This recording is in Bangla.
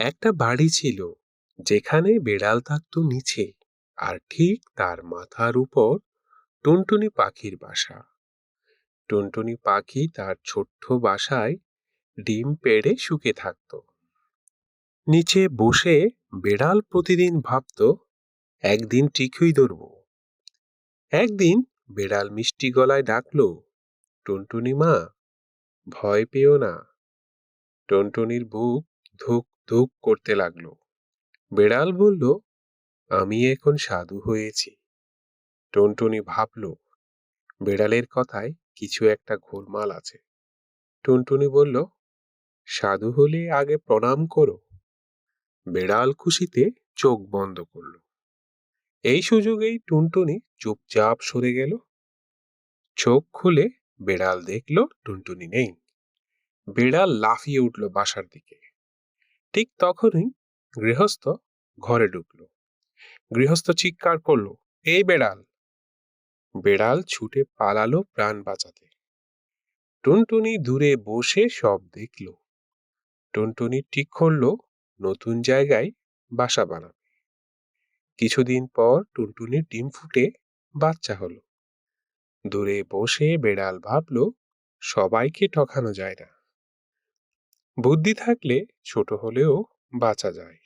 একটা বাড়ি ছিল, যেখানে বেড়াল থাকতো নিচে, আর ঠিক তার মাথার উপর টুনটুনি পাখির বাসা। টুনটুনি পাখি তার ছোট্ট বাসায় ডিম পেড়ে শুকে থাকত। নিচে বসে বেড়াল প্রতিদিন ভাবত, একদিন ঠিকই ধরব। একদিন বেড়াল মিষ্টি গলায় ডাকলো, টুনটুনি মা, ভয় পেও না। টুনটুনির বুক ধুক ধুক করতে লাগল। বেড়াল বলল, আমি এখন সাধু হয়েছি। টুনটুনি ভাবল, বেড়ালের কথায় কিছু একটা গোলমাল আছে। টুনটুনি বলল, সাধু হলে আগে প্রণাম করো। বেড়াল খুশিতে চোখ বন্ধ করল। এই সুযোগেই টুনটুনি চুপচাপ সরে গেল। চোখ খুলে বেড়াল দেখল, টুনটুনি নেই। বেড়াল লাফিয়ে উঠল বাসার দিকে। ঠিক তখনই গৃহস্থ ঘরে ঢুকলো। গৃহস্থ চিৎকার করল এই বেড়াল! বেড়াল ছুটে পালালো প্রাণ বাঁচাতে। টুনটুনি দূরে বসে সব দেখল। টুনটুনি ঠিক করল নতুন জায়গায় বাসা বানাবে। কিছুদিন পর টুনটুনির ডিম ফুটে বাচ্চা হলো। দূরে বসে বেড়াল ভাবলো, সবাইকে ঠকানো যায় না। বুদ্ধি থাকলে ছোট হলেও বাঁচা যায়।